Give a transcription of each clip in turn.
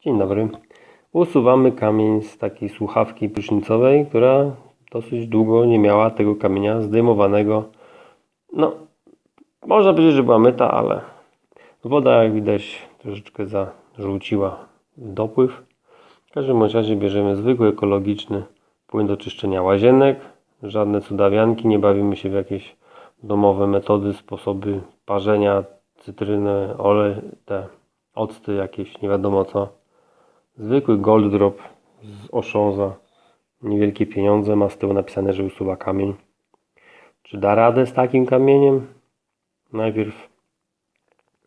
Dzień dobry. Usuwamy kamień z takiej słuchawki prysznicowej, która dosyć długo nie miała tego kamienia zdejmowanego. No, można powiedzieć, że była myta, ale woda, jak widać, troszeczkę zażółciła dopływ. W każdym razie bierzemy zwykły ekologiczny płyn do czyszczenia łazienek. Żadne cudawianki, nie bawimy się w jakieś domowe metody, sposoby parzenia, cytryny, olej, te octy jakieś, nie wiadomo co. Zwykły gold drop z Auchan za niewielkie pieniądze. Ma z tyłu napisane, że usuwa kamień. Czy da radę z takim kamieniem? Najpierw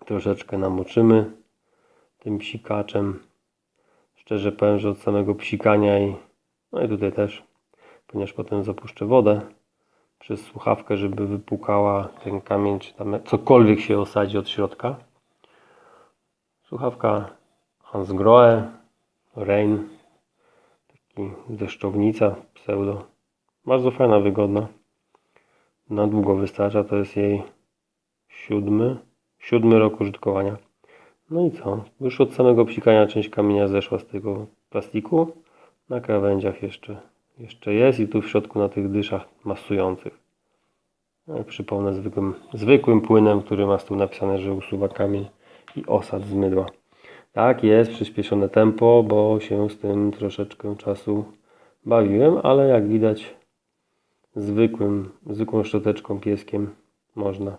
troszeczkę namoczymy tym psikaczem. Szczerze powiem, że od samego psikania i no i tutaj też, ponieważ potem zapuszczę wodę przez słuchawkę, żeby wypłukała ten kamień, czy tam cokolwiek się osadzi od środka. Słuchawka Hansgrohe Rain, taki deszczownica pseudo. Bardzo fajna, wygodna. Na długo wystarcza, to jest jej siódmy, siódmy rok użytkowania. No i co? Już od samego psikania część kamienia zeszła z tego plastiku. Na krawędziach jeszcze, jeszcze jest i tu w środku na tych dyszach masujących. No przypomnę, zwykłym, zwykłym płynem, który ma z tu napisane, że usuwa kamień i osad z mydła. Tak, jest przyspieszone tempo, bo się z tym troszeczkę czasu bawiłem, ale jak widać zwykłym, zwykłą szczoteczką pieskiem można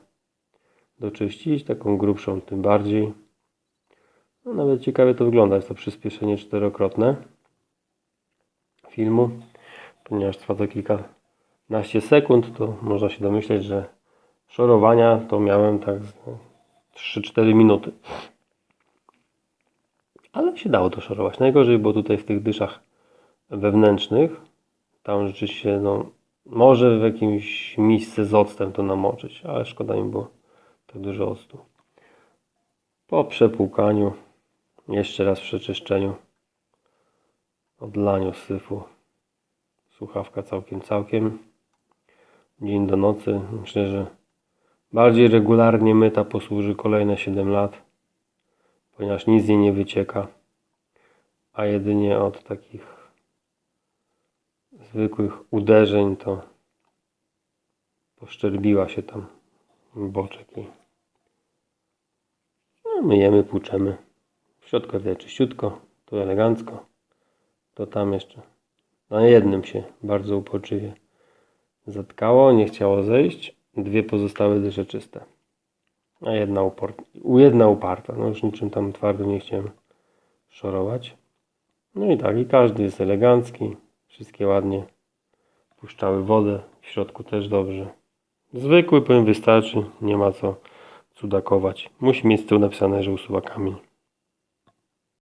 doczyścić, taką grubszą tym bardziej. No, nawet ciekawie to wygląda, jest to przyspieszenie czterokrotne filmu, ponieważ trwa to kilkanaście sekund, to można się domyśleć, że szorowania to miałem tak z 3-4 minuty. Ale się dało to szorować. Najgorzej było tutaj w tych dyszach wewnętrznych. Tam rzeczywiście, no, może w jakimś miejsce z octem to namoczyć, ale szkoda mi było tak dużo octu. Po przepłukaniu, jeszcze raz przeczyszczeniu, odlaniu syfu, słuchawka całkiem, całkiem. Dzień do nocy. Myślę, że bardziej regularnie myta posłuży kolejne 7 lat, ponieważ nic z niej nie wycieka, a jedynie od takich zwykłych uderzeń to poszczerbiła się tam boczek i no, myjemy, płuczemy. W środku widać czyściutko, tu elegancko, to tam jeszcze na jednym się bardzo uporczywie zatkało, nie chciało zejść. Dwie pozostałe dysze czyste. A jedna, upor- jedna uparta. No już niczym tam twardym nie chciałem szorować. No i tak, i każdy jest elegancki. Wszystkie ładnie puszczały wodę. W środku też dobrze. Zwykły płyn wystarczy. Nie ma co cudakować. Musi mieć z tyłu napisane, że usuwa kamień.